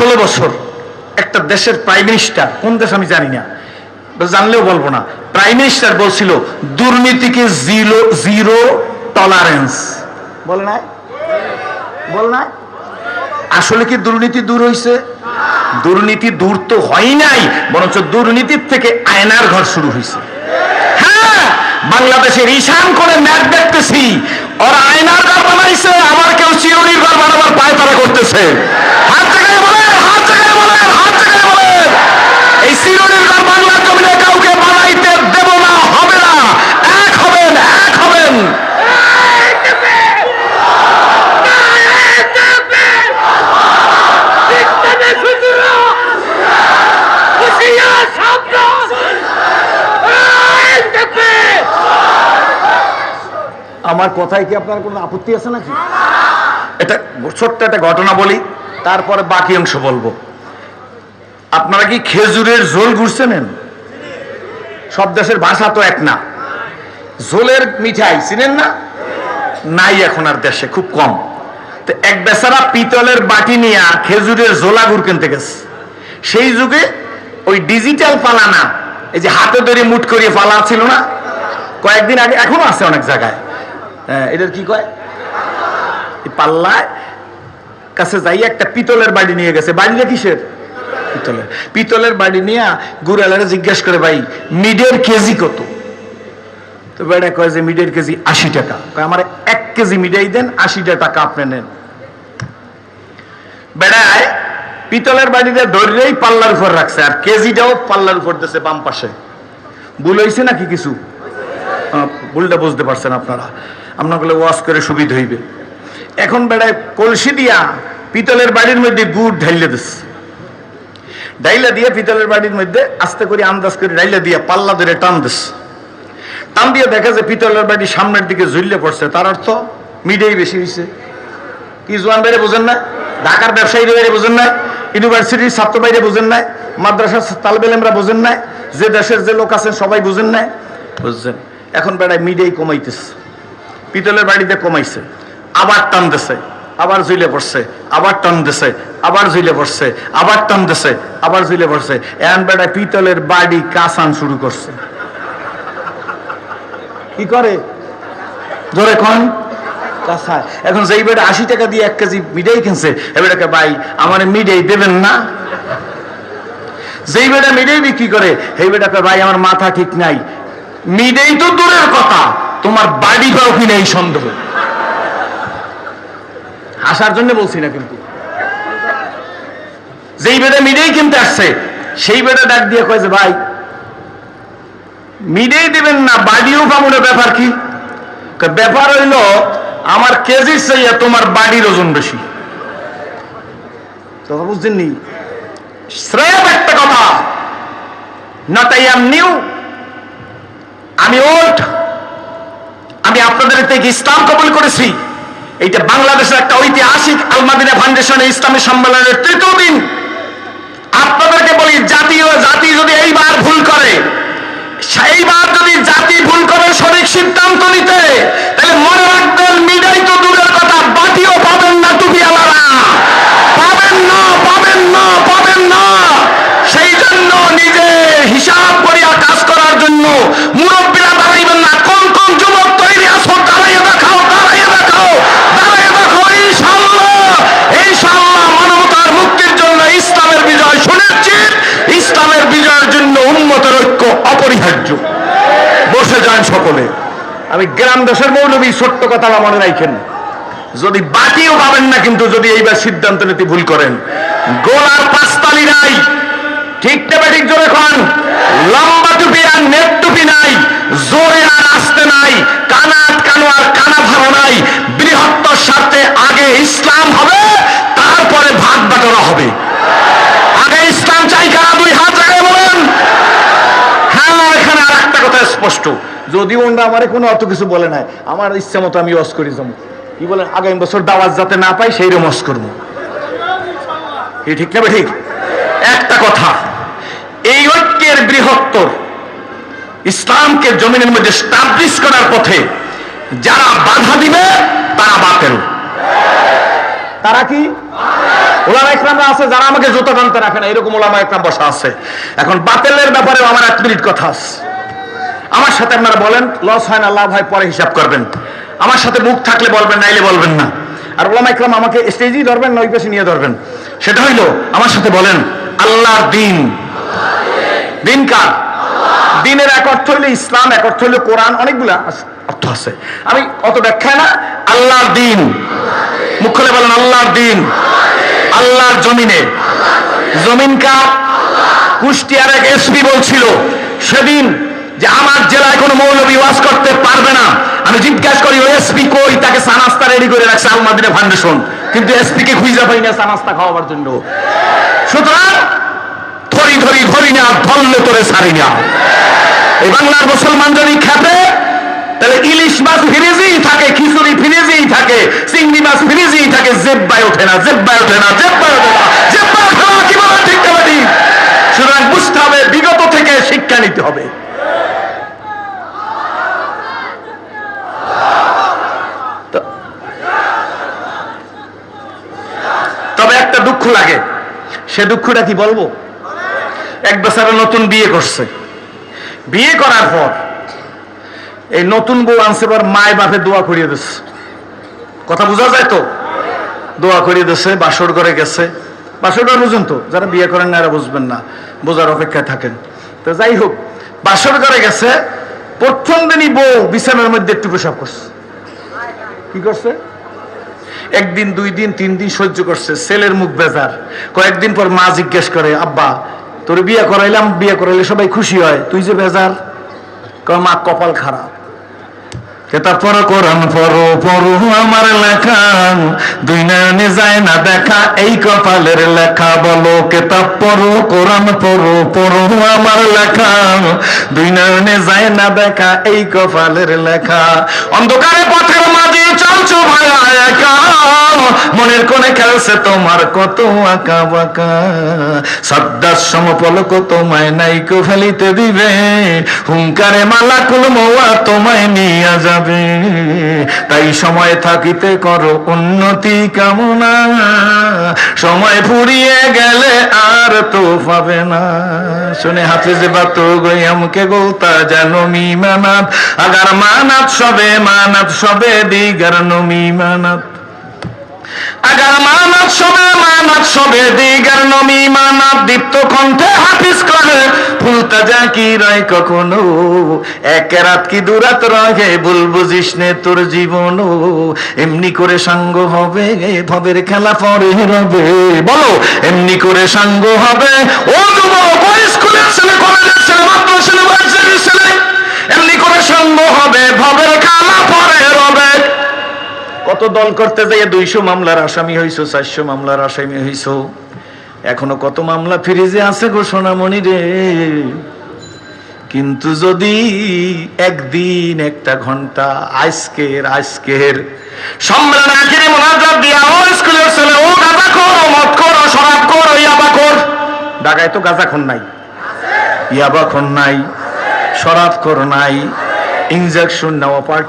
ষোলো বছর একটা দেশের প্রাইম মিনিস্টার কোন দেশ আমি জানি না জানলেও বলব না প্রাইম মিনিস্টার বলছিল, দুর্নীতিকে জিরো জিরো টলারেন্স বল না বল না আসলে কি দুর্নীতি দূর হয়েছে দুর্নীতি দূর তো হয় নাই, বরঞ্চ দুর্নীতির থেকে আয়নার ঘর শুরু হয়েছে হ্যাঁ বাংলাদেশের ঈশান করে ম্যাচ দেখতেছি, ওরা আয়নার ঘর বানাইছে, আবার কেউ চিরুনির ঘর বানাবার পায় তারা করতেছে। হাত জায়গায় আমার কথায় কি আপনার কোনো আপত্তি আছে নাকি? এটা ছোট্ট একটা ঘটনা বলি, তারপরে বাকি অংশ বলব। আপনারা কি খেজুরের ঝোল ঘুরছেন সব দেশের ভাষা তো এক না। ঝোলের মিঠাই চিনেন না? নাই এখন আর দেশে, খুব কম। তো এক বেচারা পিতলের বাটি নিয়ে খেজুরের ঝোলা গুড় কিনতে গেছে। সেই যুগে ওই ডিজিটাল পালা না, এই যে হাতে ধরে মুট করিয়ে পালা ছিল না? কয়েকদিন আগে, এখনও আছে অনেক জায়গায়। এটার কি কয়? পাল্লায় কাছে যাই একটা পিতলের বাড়ি নিয়ে গেছে। বাড়িটা কিসের? পিতলের। পিতলের বাড়ি নিয়ে গুড়ালারে জিজ্ঞেস করে, ভাই, মিডের কেজি কত? তো বেড়া কয় যে, মিডের কেজি আশি টাকা। আমার এক কেজি মিডাই দেন আশিটা টাকা আপনি নেন। বেড়ায় পিতলের বাড়িতে ধরেই পাল্লার উপর রাখছে, আর কেজিটাও পাল্লার উপর দিয়েছে বাম পাশে। ভুল হয়েছে নাকি কিছু? ভুলটা বুঝতে পারছেন আপনারা। আপনাগুলো ওয়াশ করে সুবিধা হইবে। এখন বেড়ায় কলসি দিয়া পিতলের বাড়ির মধ্যে গুড় ঢাইলে দিচ্ছে ডাইলা দিয়ে পিতলের বাড়ির মধ্যে আস্তে করে আন্দাজ করে ডাইলা দিয়ে পাল্লা ধরে টান দিচ্ছে টান দিয়ে দেখা যায় পিতলের বাড়ি সামনের দিকে ঝুললে পড়ছে। তার অর্থ মিডেই বেশি হয়েছে কি জোয়ান বাইরে বোঝেন না ঢাকার ব্যবসায়ীদের বাইরে বোঝেন না ইউনিভার্সিটির ছাত্র বাইরে বোঝেন না মাদ্রাসার তালবেলেমরা বোঝেন না যে দেশের যে লোক আছেন সবাই বুঝেন না বুঝছেন? এখন বেড়ায় মিডেই কমাইতেছে পিতলের বাড়িতে কমাইছে। আবার টান দিছে। আবার ঝুলে পড়ছে। আবার টান দিছে। আবার ঝুলে পড়ছে, আবার টান দিছে আবার ঝুলে পড়ছে। এখন বেড়ায় পিতলের বাড়ি কাসান শুরু করছে। কি করে? ধরে কন। কাঁচায় এখন যেই বেটা আশি টাকা দিয়ে এক কেজি মিডাই কিনছে এবারকে ভাই আমার মিডাই দেবেন না। যেই বেটা মিডাই বিক্রি করে, সেই বেটাকে ভাই আমার মাথা ঠিক নাই। মিডেই তো দূরের কথা, তোমার বাড়ি পাও কিনা এই সন্দেহ? হাসার জন্য বলছি না কিন্তু। যেই বেটা মিডেই কিনতে আসছে, সেই বেটা ডাক দিয়ে কয়েছে, ভাই, মিডেই দিবেন না বাড়িও পাবো না, ব্যাপার কি? ব্যাপার হইল, আমার কেজির চাইয়া তোমার বাড়ির ওজন বেশি। তো বুঝছেন নি? শ্রেয় একটা কথা। নট আই এম নিউ আমি ওল্ড আমি আপনাদের থেকে ইসলাম কবুল করেছি? এইটা বাংলাদেশের একটা ঐতিহাসিক আলমাদিনা ফাউন্ডেশনের ইসলামী সম্মেলনের তৃতীয় দিন। আপনাদেরকে বলি জাতীয় জাতি যদি এইবার ভুল করে, সেইবার যদি জাতি ভুল করে সঠিক সিদ্ধান্ত নিতে, তাহলে মনে রাখবেন মিডাই তো দূরের কথা বাটিও পাবেন না টুপিওয়ালারা পাবেন না পাবেন না পাবেন না সেই জন্য নিজে হিসাব করিয়া কাজ করার জন্য মুরব্বীরা দাঁড়াইবেন না কোন কোন যুবক তৈরি আছো দাঁড়াইয়ে দেখাও দাঁড়াইয়ে দেখাও দাঁড়াইয়ে দেখাও ইনশাল্লাহ ইনশাল্লাহ মানবতার মুক্তির জন্য ইসলামের বিজয় সুনিশ্চিত ইসলামের বিজয়ের জন্য উন্মতের ঐক্য অপরিহার্য বসে যান সকলে আমি গ্রাম দেশের মৌলবী ছোট্ট কথা মনে রাখেন। যদি বাকিও পাবেন না, কিন্তু যদি এইবার সিদ্ধান্ত নিতে ভুল করেন। গোলার পাঁচতালি নাই, ঠিক না ঠিক জোরে খান লম্বা টুপি আর নেট টুপি নাই, জোরে আর আসতে নাই, কানাত কানো আর কানা ভালো নাই। বৃহত্তর স্বার্থে আগে ইসলাম হবে তারপরে ভাগ বাটোরা হবে আগে ইসলাম চাই কারা দুই হাত জায়গায় বলেন হ্যাঁ এখানে আর একটা কথা স্পষ্ট যদি ওনরা আমারে কোনো অত কিছু বলে নাই, আমার ইচ্ছা মতো আমি অস করি যাব। কি বলেন, আগামী বছর দাওয়াত যাতে না পাই, সেই রকম অস করব। কি, ঠিক না ঠিক? একটা কথা, এই ঐক্যের বৃহত্তর ইসলামকে জমিনের মধ্যে স্টাবলিশ করার পথে যারা বাধা দিবে, তারা বাতেল। তারা কি? ওলামা একরামরা আছে, যারা আমাকে জুতো টানতে রাখে না, এরকম ওলামা একরাম বসা আছে। এখন বাতেলের ব্যাপারেও আমার এক মিনিট কথা আছে। আমার সাথে আপনারা বলেন লস হয় না, লাভ হয়, পরে হিসাব করবেন। আমার সাথে মুখ থাকলে বলবেন, নাইলে বলবেন না। আর ওলামা ইকরাম আমাকে স্টেজেই ধরবেন, না ওই পাশে নিয়ে ধরবেন? সেটা হইল, আমার সাথে বলেন, আল্লাহর দিন। দিন কার? দিনের এক অর্থ হইল ইসলাম, এক অর্থ হইল কোরআন, অনেকগুলা অর্থ আছে। আমি অত ব্যাখ্যা না, আল্লাহর দিন। মুখ বলেন, আল্লাহর দিন। আল্লাহর জমিনে। জমিন কার? কুষ্টিয়ার এক এসপি বলছিল, সেদিন যে আমার জেলায় কোনো মৌলবী ওয়াজ করতে পারবে না। আমি জিজ্ঞাসা করি এসপি কই? তাকে সানাস্তা রেডি করে রাখছে আলমাদিনে ফাউন্ডেশন কিন্তু এসপি কে খুঁজে পাই না সানাস্তা খাওয়াবার জন্য। সুতরাং ধরি ধরি ধরি না, ধরলে তোরে সারি না। এই বাংলার মুসলমান যদি খেতে তাহলে ইলিশ মাছ ফ্রিজেই থাকে, খিচুড়ি ফ্রিজেই থাকে, চিংড়ি মাছ ফ্রিজেই থাকে, জেব্বায় ওঠে না, জেব্বায় ওঠে না, জেব্বায় ওঠে না, জেব্বায় ওঠে না, কি বলে ঠিক না ঠিক সুতরাং বুঝতে হবে, বিগত থেকে শিক্ষা নিতে হবে তো- তবে একটা দুঃখ লাগে। সে দুঃখটা কি বলব? এক বেচারা নতুন বিয়ে করছে। বিয়ে করার পর এই নতুন বউ আনছে পর মায় বাপে দোয়া করিয়ে দিচ্ছে। কথা বোঝা যায় তো? দোয়া করিয়ে দিচ্ছে, বাসর করে গেছে। বাসর ঘর বুঝুন তো, যারা বিয়ে করেন না এরা বুঝবেন না, বোঝার অপেক্ষায় থাকেন। তো যাই হোক, বাসর ঘরে গেছে, প্রথম দিনই বউ বিছানার মধ্যে একটু পেশাব করছে। কি করছে? একদিন, দুই দিন, তিন দিন সহ্য করছে। ছেলের মুখ বেজার। কয়েকদিন পর মা জিজ্ঞেস করে, আব্বা, তোর বিয়ে করাইলাম, বিয়ে করাইলে সবাই খুশি হয়। তুই যে বেজার মা, কপাল খারাপ। তারপর পড়ো পড়ো আমার লেখা। দুই যায় না দেখা, এই কপালের লেখা বলো, কেতাব পড়ো পড়ো পড়ো আমার লেখা। দুই যায় না দেখা, এই কপালের লেখা। অন্ধকারে পথের মাঝে চলছো ভায়া একা। মনের কোণে খেলছে তোমার কত আঁকা বাঁকা। সদ্দার সমপলক তোমায় নাইকো ফেলিতে দিবে। হুঙ্কারে মালা কুল মৌয়া তোমায় নিয়ে যাবে। তাই সময় থাকিতে করো উন্নতি কামনা। সময় ফুরিয়ে গেলে আর তো পাবে না। শুনে হাফিজ বাত গয়ামকে গোলতা জানো মি মানাত আগার মানাত সবে মানাত সবে, দিগার নমি মানাত আগার মানাত সবে মানাত সবে, দিগার নমি মানাত দীপ্ত কণ্ঠে হাফিজ করে ফুলতা যা কি রয় কখনো? এক রাত কি দুরাত রহে ভুল বুঝিস নে তোর জীবন এমনি করে সঙ্গ হবে, ভবের খেলা পরে রবে। বলো, এমনি করে সঙ্গ হবে? ও যুবক স্কুলের ছেলে, কলেজের ছেলে, মাদ্রাসার ছেলে ছেলে এমনি করে সঙ্গ হবে ভবের খেলা পরে রবে কত দল করতে যাইয়ে দুইশো মামলার আসামি হইছো, চারশো মামলার আসামি হইছো। এখনও কত মামলা ফিরিজে আছে ঘোষণা মনি রে। কিন্তু যদি একদিন একটা ঘণ্টা আজকের আজকের সম্মেলন ইয়াবা তো গাঁজা নাই, ইয়াবা খন নাই, শরাব কর নাই, ইনজেকশন নেওয়া পার্ট